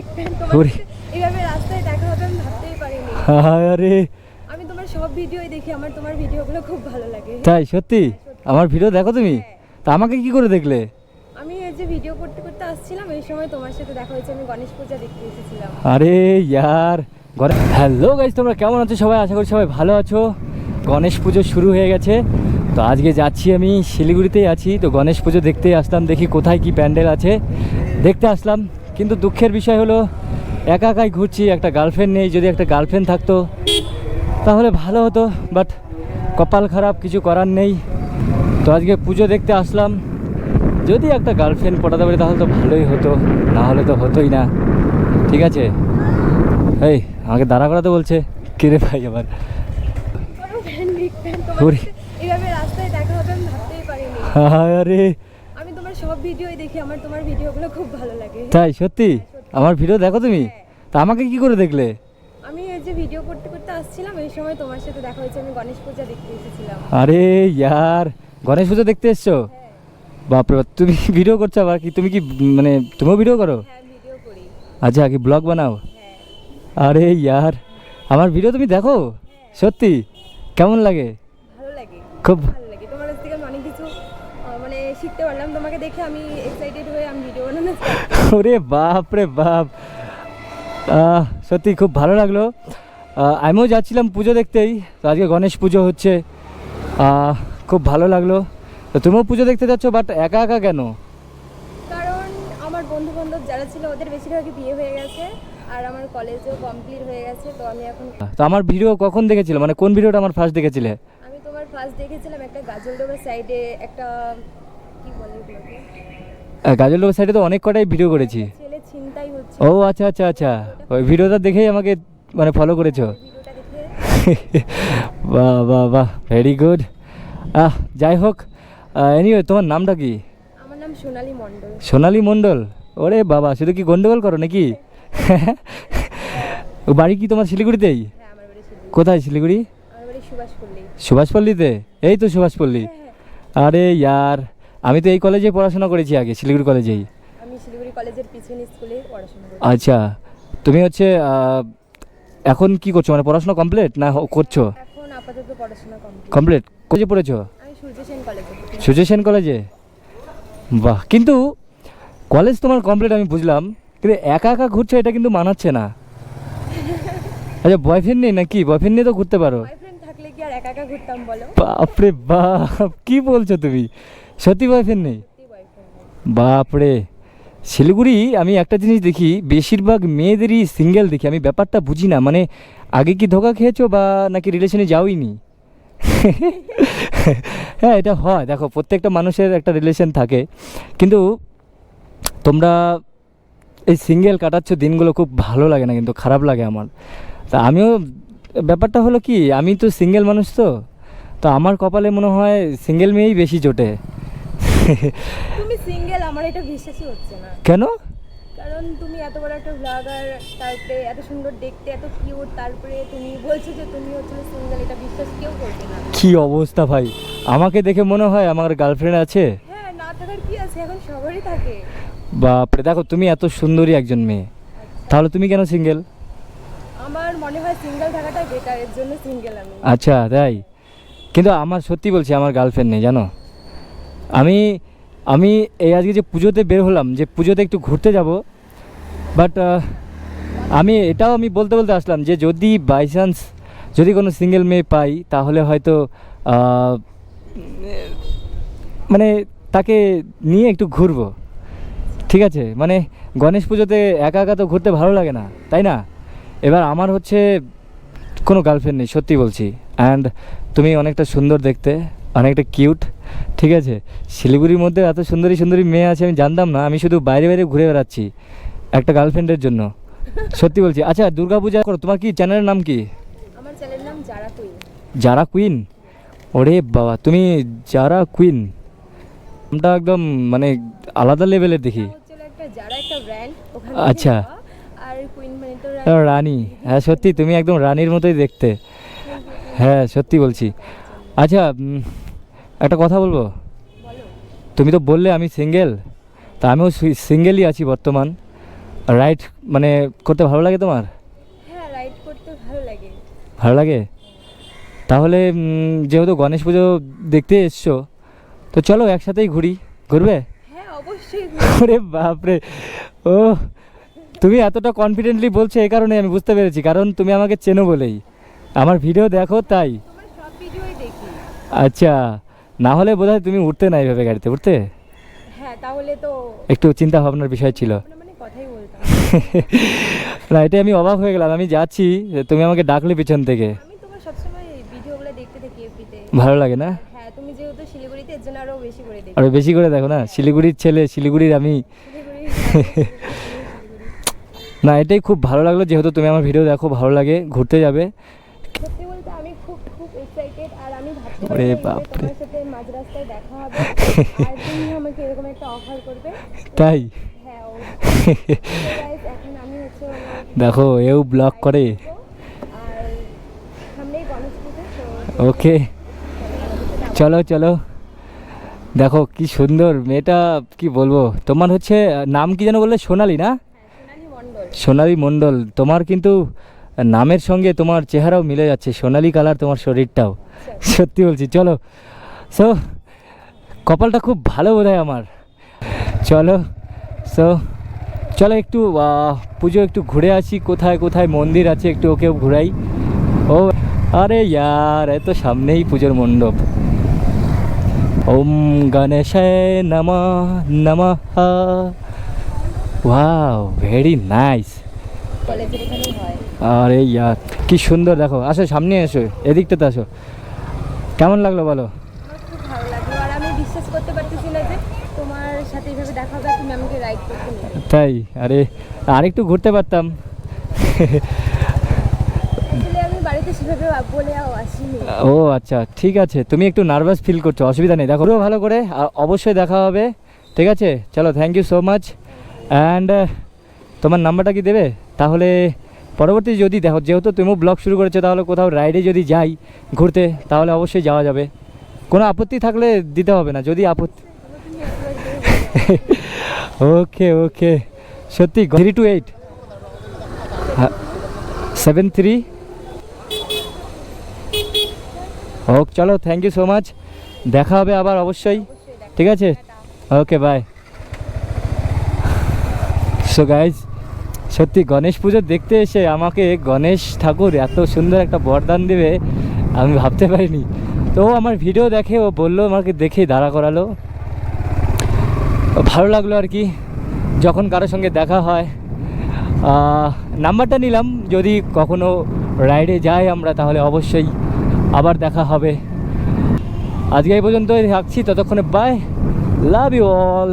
Big fan তোমার ওরে। সাথে এভাবে রাস্তায় দেখা হবে আমি ভাবতেই পারিনি। আরে। আমি তোমার সব ভিডিওই দেখি আমার তোমার ভিডিওগুলো খুব ভালো লাগে। তাই? সত্যি? আমার ভিডিও দেখো তুমি? তা আমাকে কি করে দেখলে? আমি এই যে ভিডিও করতে করতে আসছিলাম এই সময় তোমার সাথে দেখা হয়েছে আমি গণেশ পূজা দেখতে এসেছিলাম। আরে ইয়ার। ঘরে হ্যালো গাইজ তোমরা কেমন আছো সবাই? আশা করি সবাই ভালো আছো। গণেশ পুজো শুরু হয়ে গেছে। তো আজকে যাচ্ছি আমি শিলিগুড়িতেই আছি। তো গণেশ পুজো দেখতেই আসলাম দেখি কোথায় কি প্যান্ডেল আছে। দেখতে আসলাম। কিন্তু দুঃখের বিষয় হলো একা একাই ঘুরছি একটা গার্লফ্রেন্ড নেই যদি একটা গার্লফ্রেন্ড থাকতো তাহলে ভালো হতো বাট কপাল খারাপ কিছু করার নেই। তো আজকে পুজো দেখতে আসলাম। যদি একটা গার্লফ্রেন্ড পটাতে পারি তাহলে তো ভালোই হতো না হলে তো হতোই না। ঠিক আছে? এই আমাকে দাঁড়া করাতে বলছে। কেড়ে ভাই আমার পারিনি। আরে সব ভিডিওই দেখি আমার তোমার ভিডিওগুলো খুব ভালো লাগে। তাই? সত্যি? আমার ভিডিও দেখো তুমি? তা আমাকে কি করে দেখলে? আমি এই যে ভিডিও করতে করতে আসছিলাম এই সময় তোমার সাথে দেখা হয়েছে আমি গণেশ পূজা দেখতে এসেছিলাম। আরে ইয়ার গণেশ পুজো দেখতে এসছো? বাপরে বাপ, তুমি ভিডিও করছ আবার কি? তুমি কি মানে তুমিও ভিডিও করো? হ্যাঁ আচ্ছা কি ব্লগ বানাও। হ্যাঁ। আরে ইয়ার আমার ভিডিও তুমি দেখো? সত্যি? কেমন লাগে? ভালো লাগে। খুব তোমাকে দেখে আমি এক্সাইটেড হয়ে আমি ভিডিও বানানো ওরে বাপ রে বাপ। সত্যি খুব ভালো লাগল। আমিও যাচ্ছিলাম পুজো দেখতেই। তো আজকে গণেশ পুজো হচ্ছে। খুব ভালো লাগল। তো তুমিও পুজো দেখতে যাচ্ছ বাট একা একা কেন? কারণ আমার বন্ধু বান্ধব যারা ছিল ওদের বেশিরভাগই বিয়ে হয়ে গেছে আর আমার কলেজেও কমপ্লিট হয়ে গেছে তো আমি এখন তো আমার ভিডিও কখন দেখেছিলে? মানে কোন ভিডিওটা আমার ফার্স্ট দেখেছিলে? আমি তোমার ফার্স্ট দেখেছিলাম একটা গাজলডোবার সাইডে একটা কি বলে গাজল সাইডে তো অনেক কটাই ভিডিও করেছি। ও আচ্ছা আচ্ছা আচ্ছা। ওই ভিডিওটা দেখেই আমাকে মানে ফলো করেছ। দেখে। বাহ বাহ বাহ ভেরি গুড আহ যাই হোক এনিওয়ে তোমার নামটা কি? আমার নাম সোনালী মণ্ডল। সোনালী মণ্ডল? ওরে বাবা শুধু কি গন্ডগোল করো নাকি? বাড়ি কি তোমার শিলিগুড়িতেই? হ্যাঁ কোথায় শিলিগুড়ি? সুভাষপল্লিতে? এই তো সুভাষপল্লী। হ্যাঁ হ্যাঁ। আরে ইয়ার। আমি তো এই কলেজে পড়াশোনা করেছি আগে শিলিগুড়ি কলেজেই আমি শিলিগুড়ি কলেজের পিছনে স্কুলে পড়াশোনা করি আচ্ছা তুমি হচ্ছে এখন কি করছ? মানে পড়াশোনা কমপ্লিট না করছ? এখন আপাতত পড়াশোনা কমপ্লিট কমপ্লিট কলেজে পড়েছো? আমি সূর্য সেন কলেজে পড়ি। সূর্য সেন কলেজে বাহ কিন্তু কলেজ তোমার কমপ্লিট আমি বুঝলাম কিন্তু একা একা ঘুরছো এটা কিন্তু মানাচ্ছে না। আচ্ছা বয়ফ্রেন্ড নেই নাকি? বয়ফ্রেন্ড নিয়ে তো ঘুরতে পারো। বয়ফ্রেন্ড থাকলে কি আর একা একা ঘুরতাম বলো? বাপরে বাপ কি বলছো তুমি? সত্যি বয়ফ্রেন্ড নেই? বাপরে। শিলিগুড়ি, আমি একটা জিনিস দেখি, বেশিরভাগ মেয়েদেরই সিঙ্গেল দেখি। আমি ব্যাপারটা বুঝি না মানে আগে কি ধোকা খেয়েছো বা নাকি রিলেশনে যাওইনি? হ্যাঁ এটা হয়। দেখো, প্রত্যেকটা মানুষের একটা রিলেশন থাকে। কিন্তু তোমরা এই সিঙ্গেল কাটাচ্ছ দিনগুলো খুব ভালো লাগে না, কিন্তু খারাপ লাগে আমার। তা আমিও, ব্যাপারটা হলো কি, আমি তো সিঙ্গেল মানুষ তো। তো আমার কপালে মনে হয় সিঙ্গেল মেয়েই বেশি জোটে। তুমি সিঙ্গেল আমার এটা বিশ্বাসই হচ্ছে না। কেন? কারণ তুমি এত বড় একটা ব্লগার তারপরে এত সুন্দর দেখতে এত কিউট তারপরে তুমি বলছো যে তুমি হচ্ছে সিঙ্গেল এটা বিশ্বাস কেউ করবে না। কি অবস্থা ভাই? আমাকে দেখে মনে হয় আমার গার্লফ্রেন্ড আছে। হ্যাঁ না থাকার কি আছে? এখন সবারই থাকে। বাপরে দেখো তুমি এত সুন্দরী একজন মেয়ে। তাহলে তুমি কেন সিঙ্গেল আমার মনে হয় সিঙ্গেল থাকাটাই বেটার এর জন্য সিঙ্গেল আমি। আচ্ছা তাই। কিন্তু আমার সত্যি বলছি আমার গার্লফ্রেন্ড নেই জানো? আমি আমি এই আজকে যে পুজোতে বের হলাম, যে পুজোতে একটু ঘুরতে যাব বাট আমি, এটাও আমি বলতে বলতে আসলাম যে যদি বাই চান্স যদি কোনো সিঙ্গেল মেয়ে পাই, তাহলে হয়তো মানে তাকে নিয়ে একটু ঘুরবো। ঠিক আছে? মানে গণেশ পুজোতে একা একা তো ঘুরতে ভালো লাগে না, তাই না? এবার আমার হচ্ছে কোনো গার্লফ্রেন্ড নেই, সত্যি বলছি। অ্যান্ড তুমি অনেকটা সুন্দর দেখতে। অনেকটা কিউট ঠিক আছে? শিলিগুড়ির মধ্যে এত সুন্দরী সুন্দরী মেয়ে আছে আমি জানতাম না আমি শুধু বাইরে বাইরে ঘুরে বেড়াচ্ছি একটা গার্লফ্রেন্ডের জন্য। সত্যি বলছি। আচ্ছা দুর্গাপূজা করো তোমার কি চ্যানেলের নাম কি? আমার চ্যানেলের নাম জারা কুইন যারা কুইন ওরে বাবা তুমি যারা কুইন নামটা একদম মানে আলাদা লেভেলের দেখি। আচ্ছা। মানে রানী। হ্যাঁ সত্যি তুমি একদম রানীর মতোই দেখতে। হ্যাঁ সত্যি বলছি। আচ্ছা একটা কথা বলব? তুমি তো বললে আমি সিঙ্গেল তা আমিও সিঙ্গেলই আছি বর্তমান। রাইড মানে করতে ভালো লাগে তোমার? হ্যাঁ ভালো লাগে। তাহলে যেহেতু গণেশ পুজো দেখতে এসছো তো চলো একসাথেই ঘুরি। ঘুরবে? হ্যাঁ ওরে বাপরে! ও তুমি এতটা কনফিডেন্টলি বলছো এই কারণে আমি বুঝতে পেরেছি কারণ তুমি আমাকে চেনো বলেই। আমার ভিডিও দেখো তাই। আচ্ছা না হলে বোধহয় তুমি উঠতে না এইভাবে গাড়িতে উঠতে? হ্যাঁ তাহলে তো একটু চিন্তা ভাবনার বিষয় ছিল। না এটা আমি অবাক হয়ে গেলাম। আমি যাচ্ছি তুমি আমাকে ডাকলে পিছন থেকে। আমি তোমার সবসময় ভিডিওগুলো দেখতে থাকি এফবিতে। ভালো লাগে না? হ্যাঁ তুমি যেহেতু শিলিগুড়িতে এর জন্য আরও বেশি করে দেখি। আরও বেশি করে দেখো না? শিলিগুড়ির ছেলে শিলিগুড়ির আমি। না এটাই খুব ভালো লাগল যেহেতু তুমি আমার ভিডিও দেখো ভালো লাগে ঘুরতে যাবে। সত্যি বলতে আমি খুব খুব এক্সাইটেড আর আমি ভাবতে ওরে বাপরে। তোমার সাথে মাঝ রাস্তায় দেখা হবে। আর তুমি আমাকে এরকম একটা অফার করবে। তাই? হ্যাঁ এখন আমি হচ্ছে দেখো এও ব্লগ করে। ওকে। চলো চলো। দেখো কি সুন্দর মেয়েটা কি বলব? তোমার হচ্ছে নাম কি যেন বললে? সোনালি না? সোনালি মণ্ডল। সোনালি মণ্ডল। তোমার কিন্তু নামের সঙ্গে তোমার চেহারাও মিলে যাচ্ছে। সোনালি কালার তোমার শরীরটাও। সত্যি বলছি চলো। সো কপালটা খুব ভালো বোধ আমার। চলো সো চলো একটু পুজো একটু ঘুরে আসি, কোথায় কোথায় মন্দির আছে একটু ওকেও ঘুরাই। ও, আরে ইয়ার এত সামনেই পুজোর মণ্ডপ। ওম গণেশায় নমা নমা ওয়াও ভেরি নাইস আরে ইয়ার, কি সুন্দর, দেখো, আসো সামনে এসো, এদিকটাতে আসো। কেমন লাগল বলো আমার খুব ভালো লাগল আর আমি বিশ্বাস করতে পারতেছি না যে তোমার সাথে এইভাবে দেখা হবে আর তুমি আমাকে রাইড করতে তাই? আরে আরেকটু ঘুরতে পারতাম। ও আচ্ছা ঠিক আছে। তুমি একটু নার্ভাস ফিল করছ অসুবিধা নেই। দেখো ভালো করে আর অবশ্যই দেখা হবে। ঠিক আছে? চলো thank you so much and তোমার নাম্বারটা কি দেবে? তাহলে পরবর্তী যদি দেখো যেহেতু তুমিও ব্লগ শুরু করেছ তাহলে কোথাও রাইডে যদি যাই ঘুরতে তাহলে অবশ্যই যাওয়া যাবে। কোনো আপত্তি থাকলে দিতে হবে না যদি আপত্তি ওকে ওকে সত্যি three two eight seven three হোক চলো থ্যাংক ইউ সো মাচ দেখা হবে আবার অবশ্যই ঠিক আছে ওকে বাই সো গাইজ সত্যি গণেশ পুজো দেখতে এসে আমাকে গণেশ ঠাকুর এত সুন্দর একটা বরদান দেবে আমি ভাবতে পারিনি তো আমার ভিডিও দেখে ও বলল, আমাকে দেখে দাঁড়া করালো। ভালো লাগল আর কি, যখন কারোর সঙ্গে দেখা হয়। নাম্বারটা নিলাম, যদি কখনো রাইডে যাই আমরা, তাহলে অবশ্যই আবার দেখা হবে। আজকে এই পর্যন্ত থাকছি, ততক্ষণে বাই লাভ ইউ অল